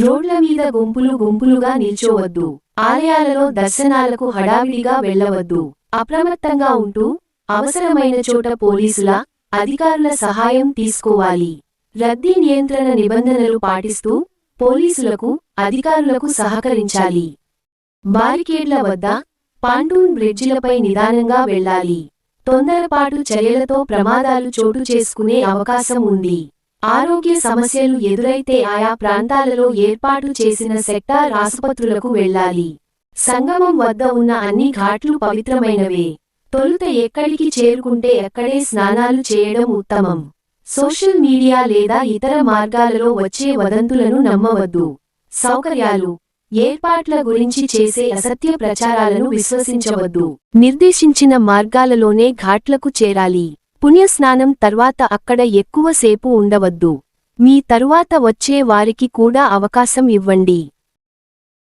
రోడ్ల మీద గుంపులు గుంపులుగా నిల్చోవద్దు. ఆలయాలలో దర్శనాలకు హడావిడిగా వెళ్ళవద్దు. అప్రమత్తంగా ఉంటూ అవసరమైన చోట పోలీసుల అధికారుల సహాయం తీసుకోవాలి. రద్దీ నియంత్రణ నిబంధనలు పాటిస్తూ పోలీసులకు అధికారులకు సహకరించాలి. బారికేడ్ల వద్ద పాండూన్ బ్రిడ్జిలపై నిదానంగా వెళ్ళాలి. తొందరపాటు చర్యలతో ప్రమాదాలు చోటు చేసుకునే అవకాశం ఉంది. ఆరోగ్య సమస్యలు ఎదురైతే ఆయా ప్రాంతాలలో ఏర్పాటు చేసిన సెక్టార్ ఆసుపత్రులకు వెళ్ళాలి. సంగమం వద్ద ఉన్న అన్ని ఘాట్లు పవిత్రమైనవే. తొలుత ఎక్కడికి చేరుకుంటే ఎక్కడే స్నానాలు చేయడం ఉత్తమం. సోషల్ మీడియా లేదా ఇతర మార్గాలలో వచ్చే వదంతులను నమ్మవద్దు. సౌకర్యాలు ఏర్పాట్ల గురించి చేసే అసత్య ప్రచారాలను విశ్వసించవద్దు. నిర్దేశించిన మార్గాలలోనే ఘాట్లకు చేరాలి. పుణ్యస్నానం తర్వాత అక్కడ ఎక్కువసేపు ఉండవద్దు. మీ తరువాత వచ్చే వారికి కూడా అవకాశం ఇవ్వండి.